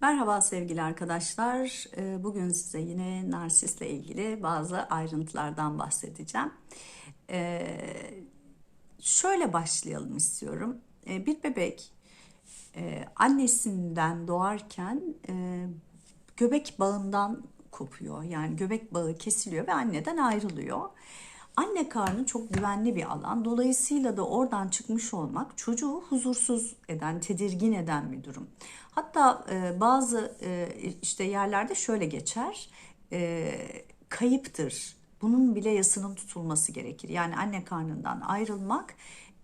Merhaba sevgili arkadaşlar. Ee, Bugün size yine narsisle ilgili bazı ayrıntılardan bahsedeceğim. Ee, Şöyle başlayalım istiyorum. Ee, Bir bebek e, annesinden doğarken e, göbek bağından kopuyor. Yani göbek bağı kesiliyor ve anneden ayrılıyor. Anne karnı çok güvenli bir alan. Dolayısıyla da oradan çıkmış olmak çocuğu huzursuz eden, tedirgin eden bir durum. Hatta e, bazı e, işte yerlerde şöyle geçer. E, kayıptır. Bunun bile yasının tutulması gerekir. Yani anne karnından ayrılmak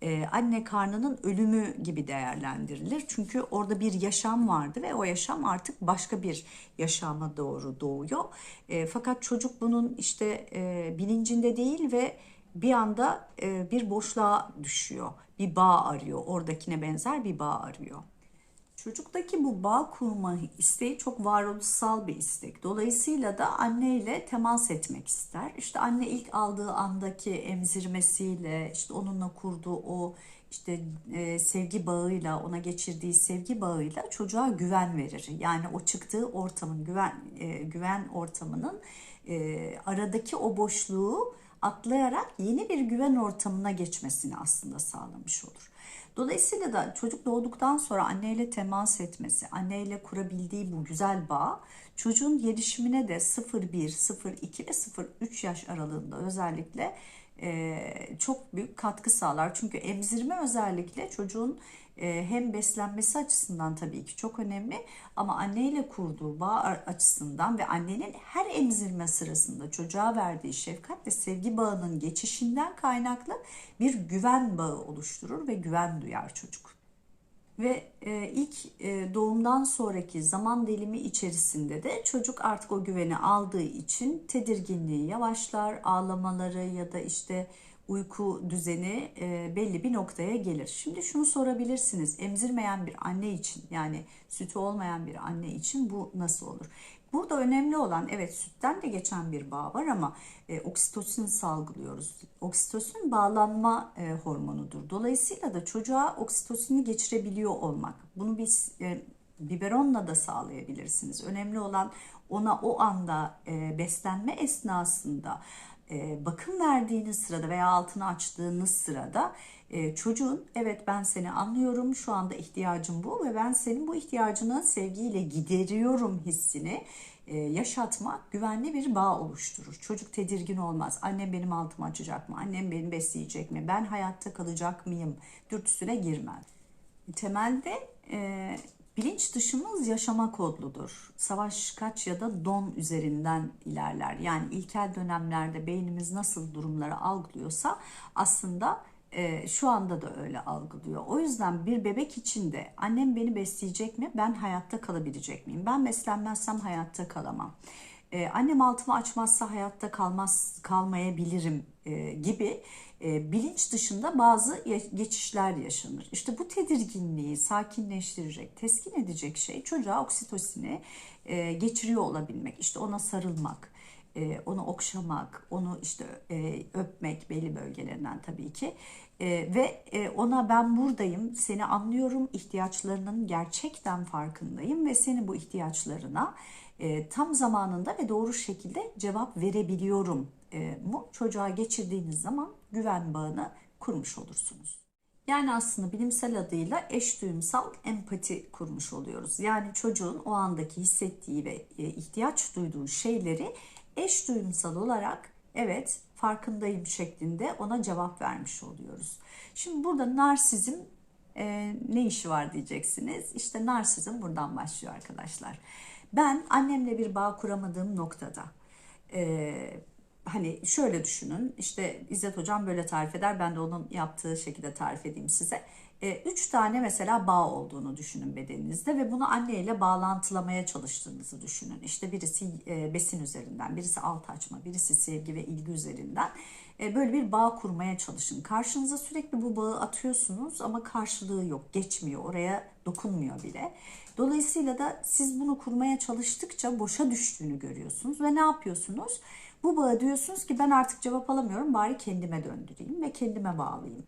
e, anne karnının ölümü gibi değerlendirilir. Çünkü orada bir yaşam vardı ve o yaşam artık başka bir yaşama doğru doğuyor. E, fakat çocuk bunun işte e, bilincinde değil ve bir anda bir boşluğa düşüyor. Bir bağ arıyor. Oradakine benzer bir bağ arıyor. Çocuktaki bu bağ kurma isteği çok varoluşsal bir istek. Dolayısıyla da anneyle temas etmek ister. İşte anne ilk aldığı andaki emzirmesiyle, işte onunla kurduğu o işte e, sevgi bağıyla, ona geçirdiği sevgi bağıyla çocuğa güven verir. Yani o çıktığı ortamın güven e, güven ortamının e, aradaki o boşluğu atlayarak yeni bir güven ortamına geçmesini aslında sağlamış olur. Dolayısıyla da çocuk doğduktan sonra anneyle temas etmesi, anneyle kurabildiği bu güzel bağ çocuğun gelişimine de 0-1, 0-2 ve 0-3 yaş aralığında özellikle çok büyük katkı sağlar. Çünkü emzirme özellikle çocuğun e, hem beslenmesi açısından tabii ki çok önemli ama anneyle kurduğu bağ açısından ve annenin her emzirme sırasında çocuğa verdiği şefkat ve sevgi bağının geçişinden kaynaklı bir güven bağı oluşturur ve güven duyar çocuk. Ve e, ilk e, doğumdan sonraki zaman dilimi içerisinde de çocuk artık o güveni aldığı için tedirginliği yavaşlar, ağlamaları ya da işte uyku düzeni e, belli bir noktaya gelir. Şimdi şunu sorabilirsiniz. Emzirmeyen bir anne için yani sütü olmayan bir anne için bu nasıl olur? Burada önemli olan evet sütten de geçen bir bağ var ama e, oksitosin salgılıyoruz. Oksitosin bağlanma e, hormonudur. Dolayısıyla da çocuğa oksitosini geçirebiliyor olmak. Bunu biz e, biberonla da sağlayabilirsiniz. Önemli olan ona o anda e, beslenme esnasında e, bakım verdiğiniz sırada veya altını açtığınız sırada e, çocuğun evet ben seni anlıyorum şu anda ihtiyacım bu ve ben senin bu ihtiyacını sevgiyle gideriyorum hissini e, yaşatmak güvenli bir bağ oluşturur. Çocuk tedirgin olmaz. Annem benim altımı açacak mı? Annem beni besleyecek mi? Ben hayatta kalacak mıyım? Dürtüsüne girmez. Temelde Bilinç dışımız yaşama kodludur. Savaş kaç ya da don üzerinden ilerler. Yani ilkel dönemlerde beynimiz nasıl durumları algılıyorsa aslında e, şu anda da öyle algılıyor. O yüzden bir bebek için de annem beni besleyecek mi? Ben hayatta kalabilecek miyim? Ben beslenmezsem hayatta kalamam. Ee, annem altımı açmazsa hayatta kalmaz kalmayabilirim e, gibi e, bilinç dışında bazı geçişler yaşanır. İşte bu tedirginliği sakinleştirecek, teskin edecek şey çocuğa oksitosini e, geçiriyor olabilmek. İşte ona sarılmak, e, onu okşamak, onu işte e, öpmek belli bölgelerinden tabii ki e, ve e, ona ben buradayım, seni anlıyorum, ihtiyaçlarının gerçekten farkındayım ve seni bu ihtiyaçlarına e, tam zamanında ve doğru şekilde cevap verebiliyorum e, mu çocuğa geçirdiğiniz zaman güven bağını kurmuş olursunuz. Yani aslında bilimsel adıyla eş duyumsal empati kurmuş oluyoruz. Yani çocuğun o andaki hissettiği ve e, ihtiyaç duyduğu şeyleri eş duyumsal olarak evet farkındayım şeklinde ona cevap vermiş oluyoruz. Şimdi burada narsizm e, ne işi var diyeceksiniz. İşte narsizm buradan başlıyor arkadaşlar. Ben annemle bir bağ kuramadığım noktada e, hani şöyle düşünün işte İzzet Hocam böyle tarif eder ben de onun yaptığı şekilde tarif edeyim size. E, üç tane mesela bağ olduğunu düşünün bedeninizde ve bunu anneyle bağlantılamaya çalıştığınızı düşünün. İşte birisi e, besin üzerinden, birisi alt açma, birisi sevgi ve ilgi üzerinden e, böyle bir bağ kurmaya çalışın. Karşınıza sürekli bu bağı atıyorsunuz ama karşılığı yok, geçmiyor, oraya dokunmuyor bile. Dolayısıyla da siz bunu kurmaya çalıştıkça boşa düştüğünü görüyorsunuz ve ne yapıyorsunuz? Bu bağı diyorsunuz ki ben artık cevap alamıyorum bari kendime döndüreyim ve kendime bağlayayım.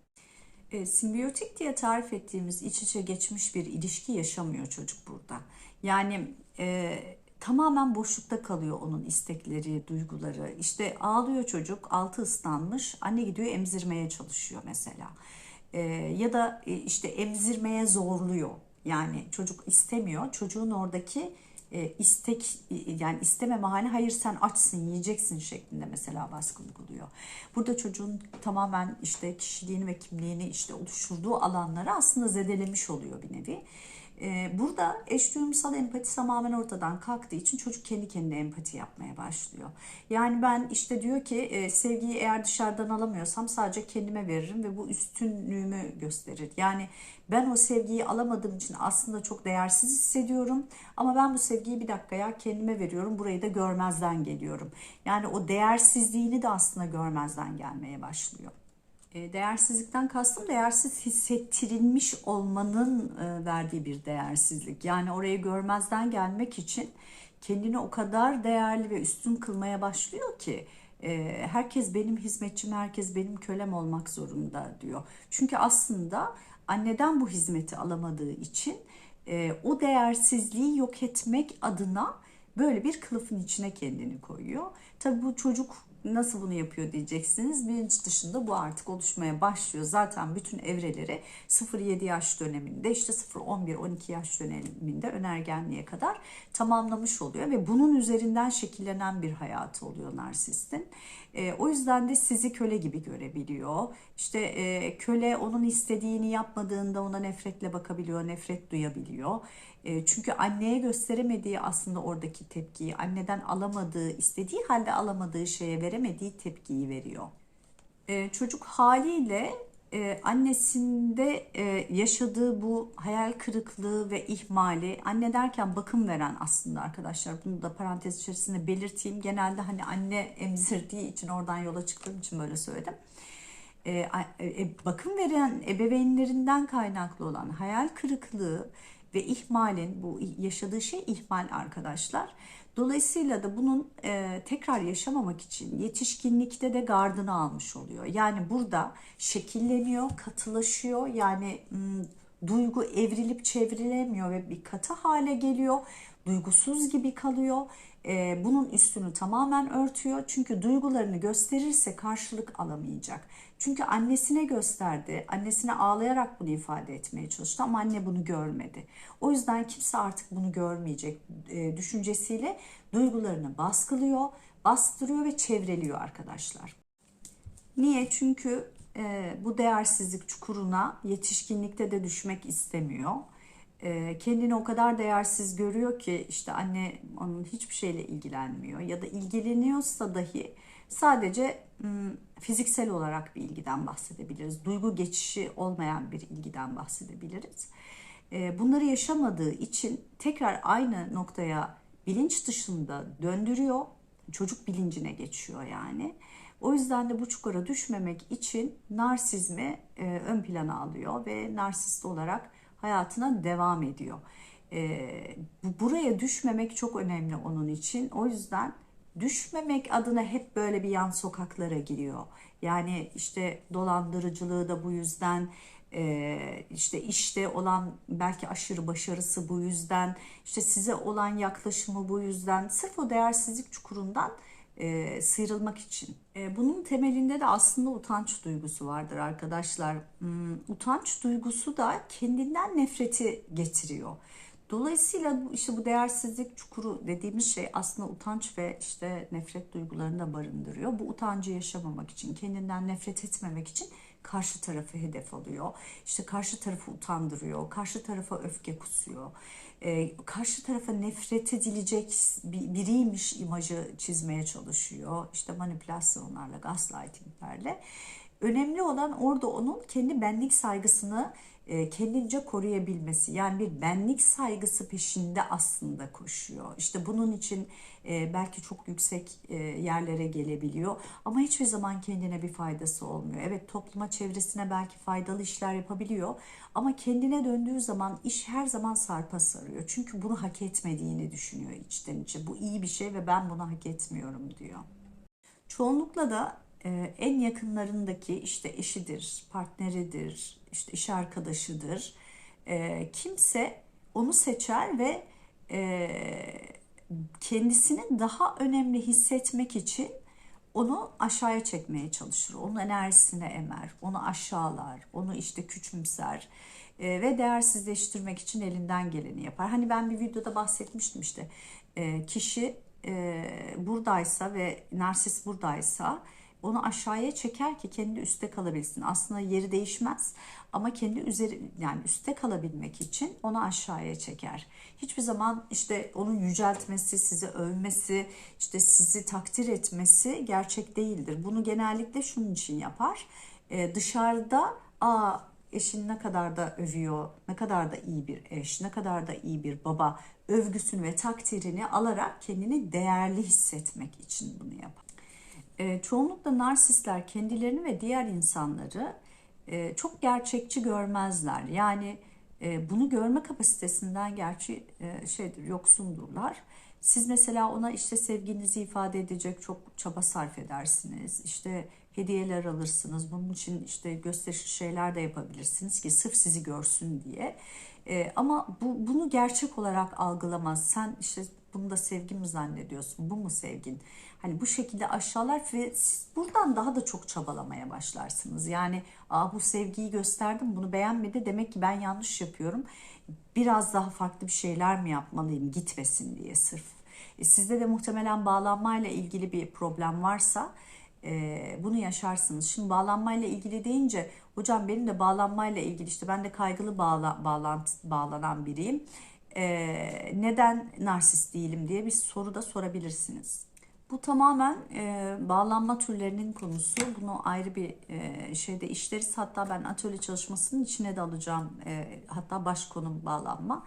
E, simbiyotik diye tarif ettiğimiz iç içe geçmiş bir ilişki yaşamıyor çocuk burada. Yani e, tamamen boşlukta kalıyor onun istekleri, duyguları. İşte ağlıyor çocuk, altı ıslanmış, anne gidiyor emzirmeye çalışıyor mesela. E, ya da e, işte emzirmeye zorluyor. Yani çocuk istemiyor. Çocuğun oradaki e, istek e, yani istememe hali hayır sen açsın yiyeceksin şeklinde mesela baskı uyguluyor. Burada çocuğun tamamen işte kişiliğini ve kimliğini işte oluşturduğu alanları aslında zedelemiş oluyor bir nevi. Ee, burada eş duyumsal empati tamamen ortadan kalktığı için çocuk kendi kendine empati yapmaya başlıyor. Yani ben işte diyor ki e, sevgiyi eğer dışarıdan alamıyorsam sadece kendime veririm ve bu üstünlüğümü gösterir. Yani ben o sevgiyi alamadığım için aslında çok değersiz hissediyorum ama ben bu sevgiyi bir dakikaya kendime veriyorum. Burayı da görmezden geliyorum. Yani o değersizliğini de aslında görmezden gelmeye başlıyor. E, değersizlikten kastım değersiz hissettirilmiş olmanın e, verdiği bir değersizlik. Yani orayı görmezden gelmek için kendini o kadar değerli ve üstün kılmaya başlıyor ki e, herkes benim hizmetçim, herkes benim kölem olmak zorunda diyor. Çünkü aslında anneden bu hizmeti alamadığı için o değersizliği yok etmek adına böyle bir kılıfın içine kendini koyuyor. Tabii bu çocuk Nasıl bunu yapıyor diyeceksiniz. Bilinç dışında bu artık oluşmaya başlıyor. Zaten bütün evreleri 0-7 yaş döneminde işte 0-11-12 yaş döneminde önergenliğe kadar tamamlamış oluyor. Ve bunun üzerinden şekillenen bir hayatı oluyor narsistin. E, o yüzden de sizi köle gibi görebiliyor. İşte e, köle onun istediğini yapmadığında ona nefretle bakabiliyor, nefret duyabiliyor. E, çünkü anneye gösteremediği aslında oradaki tepkiyi, anneden alamadığı, istediği halde alamadığı şeye veremediği tepkiyi veriyor. E, çocuk haliyle e, annesinde yaşadığı bu hayal kırıklığı ve ihmali anne derken bakım veren aslında arkadaşlar bunu da parantez içerisinde belirteyim genelde hani anne emzirdiği için oradan yola çıktığım için böyle söyledim bakım veren ebeveynlerinden kaynaklı olan hayal kırıklığı ve ihmalin bu yaşadığı şey ihmal arkadaşlar. Dolayısıyla da bunun e, tekrar yaşamamak için yetişkinlikte de gardını almış oluyor. Yani burada şekilleniyor, katılaşıyor. Yani duygu evrilip çevrilemiyor ve bir katı hale geliyor. Duygusuz gibi kalıyor. E, bunun üstünü tamamen örtüyor. Çünkü duygularını gösterirse karşılık alamayacak. Çünkü annesine gösterdi. Annesine ağlayarak bunu ifade etmeye çalıştı ama anne bunu görmedi. O yüzden kimse artık bunu görmeyecek e, düşüncesiyle duygularını baskılıyor, bastırıyor ve çevreliyor arkadaşlar. Niye? Çünkü e, bu değersizlik çukuruna yetişkinlikte de düşmek istemiyor. E, kendini o kadar değersiz görüyor ki işte anne onun hiçbir şeyle ilgilenmiyor ya da ilgileniyorsa dahi sadece fiziksel olarak bir ilgiden bahsedebiliriz. Duygu geçişi olmayan bir ilgiden bahsedebiliriz. Bunları yaşamadığı için tekrar aynı noktaya bilinç dışında döndürüyor. Çocuk bilincine geçiyor yani. O yüzden de bu çukura düşmemek için narsizmi ön plana alıyor ve narsist olarak hayatına devam ediyor. Buraya düşmemek çok önemli onun için. O yüzden düşmemek adına hep böyle bir yan sokaklara giriyor. Yani işte dolandırıcılığı da bu yüzden e, işte işte olan belki aşırı başarısı bu yüzden işte size olan yaklaşımı bu yüzden sırf o değersizlik çukurundan e, sıyrılmak için. E, bunun temelinde de aslında utanç duygusu vardır arkadaşlar. Hmm, utanç duygusu da kendinden nefreti getiriyor. Dolayısıyla işte bu değersizlik çukuru dediğimiz şey aslında utanç ve işte nefret duygularını da barındırıyor. Bu utancı yaşamamak için, kendinden nefret etmemek için karşı tarafı hedef alıyor. İşte karşı tarafı utandırıyor, karşı tarafa öfke kusuyor. Ee, karşı tarafa nefret edilecek biriymiş imajı çizmeye çalışıyor. İşte manipülasyonlarla, gaslightinglerle. Önemli olan orada onun kendi benlik saygısını e, kendince koruyabilmesi yani bir benlik saygısı peşinde aslında koşuyor. İşte bunun için e, belki çok yüksek e, yerlere gelebiliyor ama hiçbir zaman kendine bir faydası olmuyor. Evet topluma çevresine belki faydalı işler yapabiliyor ama kendine döndüğü zaman iş her zaman sarpa sarıyor. Çünkü bunu hak etmediğini düşünüyor içten içe. Bu iyi bir şey ve ben bunu hak etmiyorum diyor. Çoğunlukla da en yakınlarındaki işte eşidir, partneridir, işte iş arkadaşıdır. kimse onu seçer ve e, kendisini daha önemli hissetmek için onu aşağıya çekmeye çalışır. Onun enerjisine emer, onu aşağılar, onu işte küçümser e, ve değersizleştirmek için elinden geleni yapar. Hani ben bir videoda bahsetmiştim işte e, kişi e, buradaysa ve narsist buradaysa onu aşağıya çeker ki kendi üstte kalabilsin. Aslında yeri değişmez ama kendi üzeri yani üstte kalabilmek için onu aşağıya çeker. Hiçbir zaman işte onun yüceltmesi, sizi övmesi, işte sizi takdir etmesi gerçek değildir. Bunu genellikle şunun için yapar. Ee, dışarıda aa eşin ne kadar da övüyor, ne kadar da iyi bir eş, ne kadar da iyi bir baba övgüsünü ve takdirini alarak kendini değerli hissetmek için bunu yapar. E, çoğunlukla narsistler kendilerini ve diğer insanları e, çok gerçekçi görmezler. Yani e, bunu görme kapasitesinden gerçi e, şeydir yoksundurlar. Siz mesela ona işte sevginizi ifade edecek çok çaba sarf edersiniz. İşte hediyeler alırsınız. Bunun için işte gösterişli şeyler de yapabilirsiniz ki sırf sizi görsün diye. E, ama bu, bunu gerçek olarak algılamaz. Sen işte bunu da sevgi mi zannediyorsun? Bu mu sevgin? Hani bu şekilde aşağılar ve siz buradan daha da çok çabalamaya başlarsınız. Yani Aa, bu sevgiyi gösterdim bunu beğenmedi demek ki ben yanlış yapıyorum. Biraz daha farklı bir şeyler mi yapmalıyım gitmesin diye sırf. E, sizde de muhtemelen bağlanmayla ilgili bir problem varsa e, bunu yaşarsınız. Şimdi bağlanmayla ilgili deyince hocam benim de bağlanmayla ilgili işte ben de kaygılı bağla, bağlantı, bağlanan biriyim. E, neden narsist değilim diye bir soru da sorabilirsiniz. Bu tamamen e, bağlanma türlerinin konusu. Bunu ayrı bir e, şeyde işleriz. Hatta ben atölye çalışmasının içine de alacağım. E, hatta baş konum bağlanma.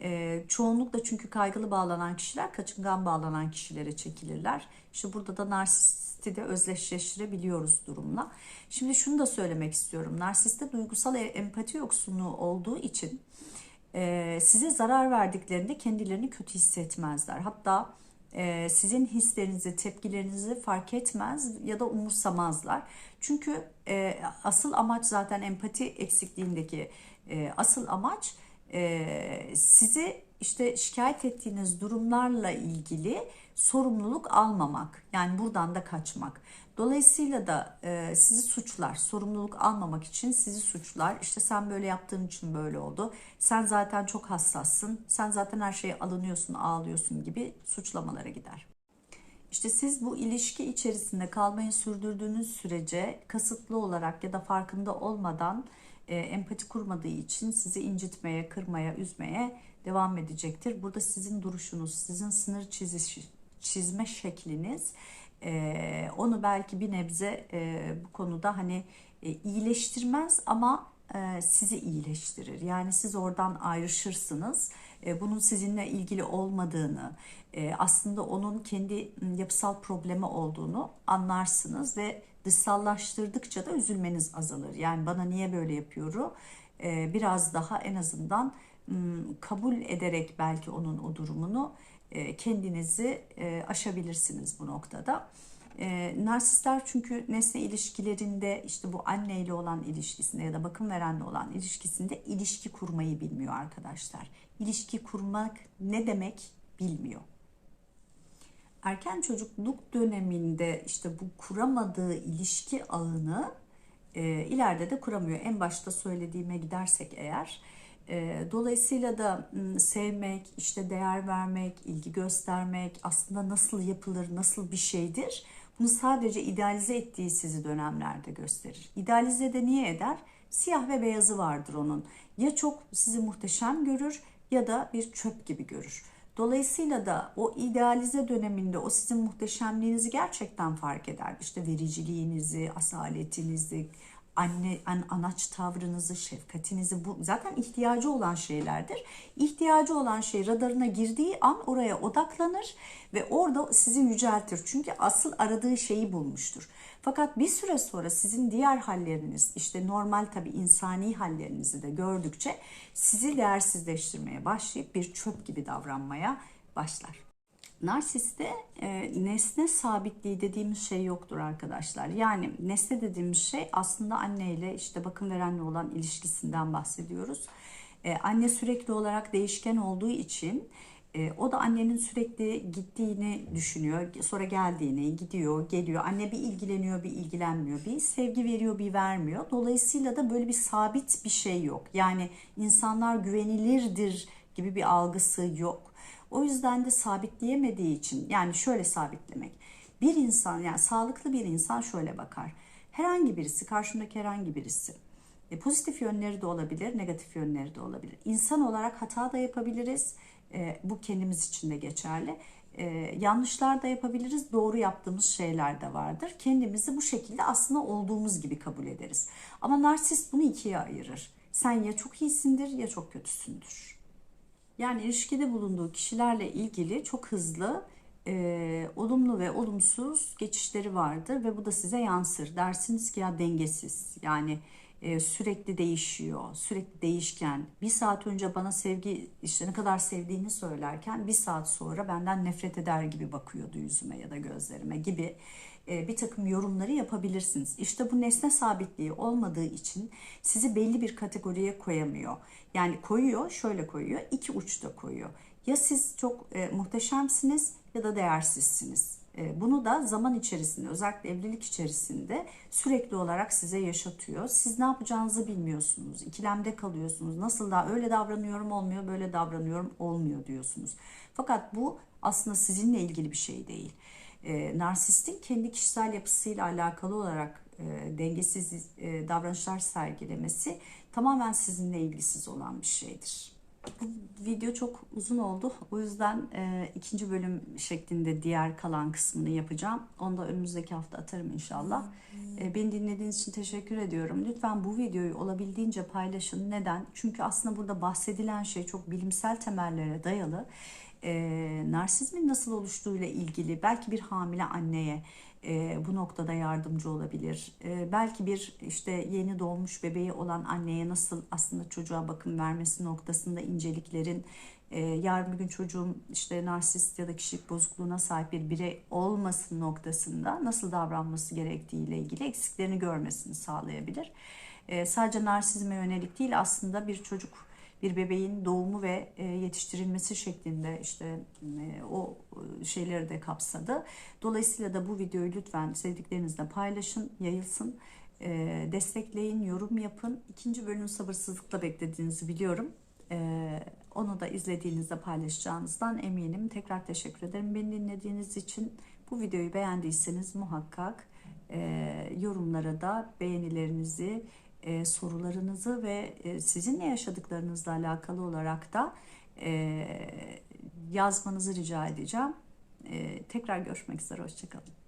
E, çoğunlukla çünkü kaygılı bağlanan kişiler kaçıngan bağlanan kişilere çekilirler. İşte burada da narsisti de özdeşleştirebiliyoruz durumla. Şimdi şunu da söylemek istiyorum. Narsiste duygusal e, empati yoksunluğu olduğu için e, size zarar verdiklerinde kendilerini kötü hissetmezler. Hatta e, sizin hislerinizi, tepkilerinizi fark etmez ya da umursamazlar. Çünkü e, asıl amaç zaten empati eksikliğindeki e, asıl amaç e, sizi işte şikayet ettiğiniz durumlarla ilgili sorumluluk almamak. Yani buradan da kaçmak. Dolayısıyla da e, sizi suçlar, sorumluluk almamak için sizi suçlar. İşte sen böyle yaptığın için böyle oldu. Sen zaten çok hassassın. Sen zaten her şeye alınıyorsun, ağlıyorsun gibi suçlamalara gider. İşte siz bu ilişki içerisinde kalmayı sürdürdüğünüz sürece kasıtlı olarak ya da farkında olmadan e, empati kurmadığı için sizi incitmeye, kırmaya, üzmeye devam edecektir. Burada sizin duruşunuz, sizin sınır çiziş, çizme şekliniz e, onu belki bir nebze e, bu konuda hani e, iyileştirmez ama e, sizi iyileştirir. Yani siz oradan ayrışırsınız. E, bunun sizinle ilgili olmadığını, e, aslında onun kendi yapısal problemi olduğunu anlarsınız ve dışsallaştırdıkça da üzülmeniz azalır. Yani bana niye böyle yapıyor? E, biraz daha en azından kabul ederek belki onun o durumunu e, kendinizi e, aşabilirsiniz bu noktada. E, narsistler çünkü nesne ilişkilerinde işte bu anne ile olan ilişkisinde ya da bakım verenle olan ilişkisinde ilişki kurmayı bilmiyor arkadaşlar. İlişki kurmak ne demek bilmiyor. Erken çocukluk döneminde işte bu kuramadığı ilişki ağını e, ileride de kuramıyor. En başta söylediğime gidersek eğer e, dolayısıyla da sevmek, işte değer vermek, ilgi göstermek aslında nasıl yapılır, nasıl bir şeydir? Bunu sadece idealize ettiği sizi dönemlerde gösterir. İdealize de niye eder? Siyah ve beyazı vardır onun. Ya çok sizi muhteşem görür ya da bir çöp gibi görür. Dolayısıyla da o idealize döneminde o sizin muhteşemliğinizi gerçekten fark eder. İşte vericiliğinizi, asaletinizi, anne an, anaç tavrınızı, şefkatinizi bu zaten ihtiyacı olan şeylerdir. İhtiyacı olan şey radarına girdiği an oraya odaklanır ve orada sizi yüceltir. Çünkü asıl aradığı şeyi bulmuştur. Fakat bir süre sonra sizin diğer halleriniz, işte normal tabi insani hallerinizi de gördükçe sizi değersizleştirmeye başlayıp bir çöp gibi davranmaya başlar. Narsiste e, nesne sabitliği dediğimiz şey yoktur arkadaşlar. Yani nesne dediğimiz şey aslında anne ile işte bakım verenle olan ilişkisinden bahsediyoruz. E, anne sürekli olarak değişken olduğu için E, o da annenin sürekli gittiğini düşünüyor. Sonra geldiğini, gidiyor, geliyor. Anne bir ilgileniyor, bir ilgilenmiyor. Bir sevgi veriyor, bir vermiyor. Dolayısıyla da böyle bir sabit bir şey yok. Yani insanlar güvenilirdir gibi bir algısı yok. O yüzden de sabitleyemediği için yani şöyle sabitlemek. Bir insan yani sağlıklı bir insan şöyle bakar. Herhangi birisi, karşımdaki herhangi birisi e, pozitif yönleri de olabilir, negatif yönleri de olabilir. İnsan olarak hata da yapabiliriz. E, bu kendimiz için de geçerli. E, yanlışlar da yapabiliriz, doğru yaptığımız şeyler de vardır. Kendimizi bu şekilde aslında olduğumuz gibi kabul ederiz. Ama narsist bunu ikiye ayırır. Sen ya çok iyisindir ya çok kötüsündür. Yani ilişkide bulunduğu kişilerle ilgili çok hızlı e, olumlu ve olumsuz geçişleri vardır ve bu da size yansır. Dersiniz ki ya dengesiz yani e, sürekli değişiyor, sürekli değişken. Bir saat önce bana sevgi işte ne kadar sevdiğini söylerken bir saat sonra benden nefret eder gibi bakıyordu yüzüme ya da gözlerime gibi bir takım yorumları yapabilirsiniz. İşte bu nesne sabitliği olmadığı için sizi belli bir kategoriye koyamıyor. Yani koyuyor, şöyle koyuyor, iki uçta koyuyor. Ya siz çok e, muhteşemsiniz ya da değersizsiniz. E, bunu da zaman içerisinde özellikle evlilik içerisinde sürekli olarak size yaşatıyor. Siz ne yapacağınızı bilmiyorsunuz. İkilemde kalıyorsunuz. Nasıl da öyle davranıyorum olmuyor, böyle davranıyorum olmuyor diyorsunuz. Fakat bu aslında sizinle ilgili bir şey değil. E, narsistin kendi kişisel yapısıyla alakalı olarak e, dengesiz e, davranışlar sergilemesi tamamen sizinle ilgisiz olan bir şeydir. Bu video çok uzun oldu. O yüzden e, ikinci bölüm şeklinde diğer kalan kısmını yapacağım. Onu da önümüzdeki hafta atarım inşallah. E, beni dinlediğiniz için teşekkür ediyorum. Lütfen bu videoyu olabildiğince paylaşın. Neden? Çünkü aslında burada bahsedilen şey çok bilimsel temellere dayalı. E, narsizmin nasıl oluştuğuyla ilgili belki bir hamile anneye e, bu noktada yardımcı olabilir. E, belki bir işte yeni doğmuş bebeği olan anneye nasıl aslında çocuğa bakım vermesi noktasında inceliklerin e, yarın bir gün çocuğum işte narsist ya da kişilik bozukluğuna sahip bir birey olmasın noktasında nasıl davranması gerektiği ile ilgili eksiklerini görmesini sağlayabilir. E, sadece narsizme yönelik değil aslında bir çocuk bir bebeğin doğumu ve e, yetiştirilmesi şeklinde işte e, o şeyleri de kapsadı. Dolayısıyla da bu videoyu lütfen sevdiklerinizle paylaşın, yayılsın, e, destekleyin, yorum yapın. İkinci bölümü sabırsızlıkla beklediğinizi biliyorum. Onu da izlediğinizde paylaşacağınızdan eminim. Tekrar teşekkür ederim beni dinlediğiniz için. Bu videoyu beğendiyseniz muhakkak yorumlara da beğenilerinizi e, sorularınızı ve e, sizinle yaşadıklarınızla alakalı olarak da e, yazmanızı rica edeceğim. E, tekrar görüşmek üzere, hoşçakalın.